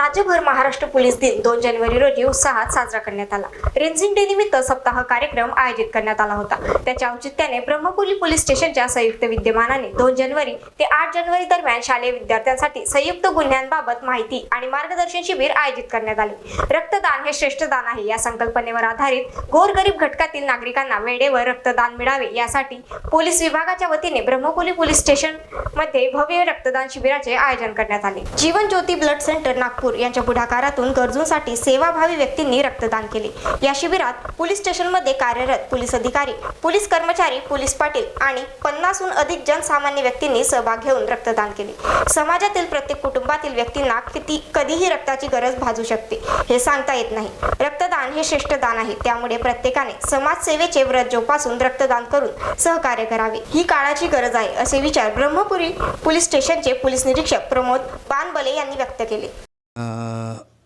राज्यभर महाराष्ट्र पोलीस दिन दोन जानेवारी रोजी उत्साहात साजरा करण्यात आला. रेन्झिंग डे निमित्त सप्ताह कार्यक्रम आयोजित करण्यात आला होता. त्याच्या औचित्याने ब्रह्मपुरी पोलीस स्टेशनच्या संयुक्त विद्यमानाने दोन जानेवारी ते आठ जानेवारी दरम्यान शालेय विद्यार्थ्यांसाठी संयुक्त गुन्ह्यांबाबत माहिती आणि मार्गदर्शन शिबिर आयोजित करण्यात आले. रक्तदान हे श्रेष्ठ दान आहे. या संकल्पनेवर आधारित गोरगरीब घटकातील नागरिकांना वेळेवर रक्तदान मिळावे यासाठी पोलीस विभागाच्या वतीने ब्रह्मपुरी पोलीस स्टेशनमध्ये भव्य रक्तदान शिबिराचे आयोजन करण्यात आले. जीवन ज्योती ब्लड सेंटर नागपूर यांच्या पुढाकारातून गरजूंसाठी सेवाभावी व्यक्तींनी रक्तदान केले. या शिबिरात पोलीस स्टेशनमध्ये कार्यरत पोलीस अधिकारी पोलीस कर्मचारी पोलीस पाटील आणि पन्नासहून अधिक जनसामान्य व्यक्तींनी सहभाग घेऊन रक्तदान केले. समाजातील प्रत्येक कुटुंबातील व्यक्तींना किती कधीही रक्ताची गरज भाजू शकते हे सांगता येत नाही. रक्तदान हे श्रेष्ठ दान आहे. त्यामुळे प्रत्येकाने समाजसेवेचे व्रत जोपासून रक्तदान करून सहकार्य करावे. ही काळाची गरज आहे असे विचार ब्रह्मपुरी पोलीस स्टेशनचे पोलीस निरीक्षक प्रमोद बानबले यांनी व्यक्त केले.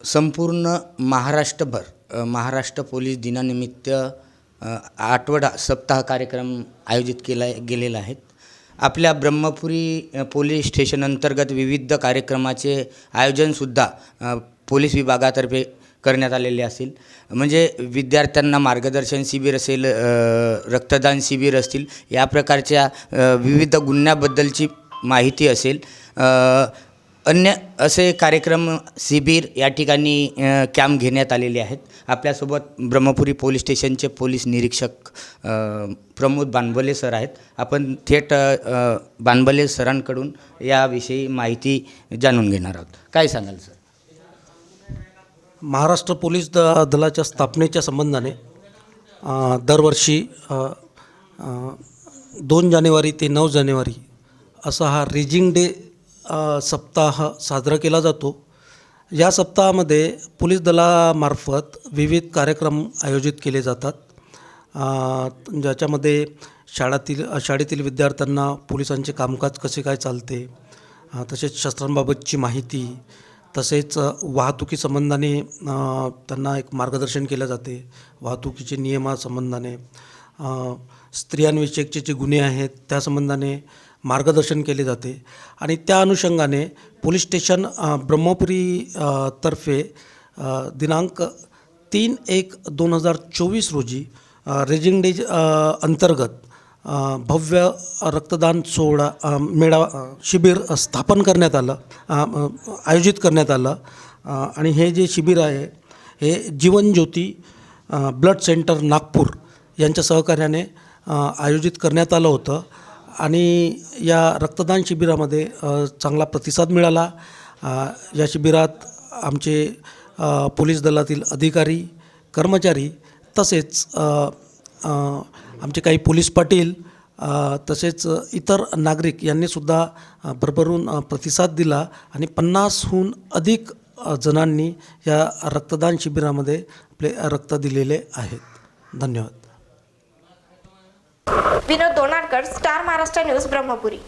संपूर्ण महाराष्ट्रभर महाराष्ट्र पोलीस दिनानिमित्त आठवडा सप्ताह कार्यक्रम आयोजित केला गेलेला आहेत. आपल्या ब्रह्मपुरी पोलीस स्टेशन अंतर्गत विविध कार्यक्रमाचे आयोजनसुद्धा पोलीस विभागातर्फे करण्यात आलेले असेल. म्हणजे विद्यार्थ्यांना मार्गदर्शन शिबिर असेल रक्तदान शिबिर असतील या प्रकारच्या विविध गुन्ह्याबद्दलची माहिती असेल. अन्य असे कार्यक्रम शिबिर या ठिकाणी कॅम्प घेण्यात आलेले आहेत. आपल्यासोबत ब्रह्मपुरी पोलीस स्टेशनचे पोलीस निरीक्षक प्रमोद बानबले सर आहेत. आपण थेट अ, बानबले सरांकडून याविषयी माहिती जाणून घेणार आहोत. काय सांगाल सर? महाराष्ट्र पोलीस द दलाच्या स्थापनेच्या संबंधाने दरवर्षी दोन जानेवारी ते नऊ जानेवारी असा हा रेजिंग डे सप्ताह साजरा केला जातो. या सप्ताहामध्ये पोलीस दलामार्फत विविध कार्यक्रम आयोजित केले जातात. ज्याच्यामध्ये शाळातील शाळेतील विद्यार्थ्यांना पोलिसांचे कामकाज कसे काय चालते तसेच शस्त्रांबाबतची माहिती तसेच वाहतुकीसंबंधाने त्यांना एक मार्गदर्शन केलं जाते वाहतुकीचे नियमासंबंधाने. स्त्रियांविषयीचे स्त्रियांविषयकचे जे गुन्हे आहेत त्या संबंधाने मार्गदर्शन केले जाते. आणि त्या अनुषंगाने पोलीस स्टेशन ब्रह्मपुरी तर्फे दिनांक तीन एक दोन हजार चोवीस रोजी रेजिंग डे अंतर्गत भव्य रक्तदान सोहळा मेळावा शिबिर स्थापन करण्यात आलं आयोजित करण्यात आलं. आणि हे जे शिबिर आहे हे जीवनज्योती ब्लड सेंटर नागपूर यांच्या सहकार्याने आयोजित करण्यात आलं होतं. आणि या रक्तदान शिबिरामध्ये चांगला प्रतिसाद मिळाला. या शिबिरात आमचे पोलीस दलातील अधिकारी कर्मचारी तसेच आमचे काही पोलीस पाटील तसेच इतर नागरिक यांनीसुद्धा भरभरून प्रतिसाद दिला आणि पन्नासहून अधिक जणांनी या रक्तदान शिबिरामध्ये आपले रक्त दिलेले आहेत. धन्यवाद. Vinod Donadkar star Maharashtra news Brahmapuri.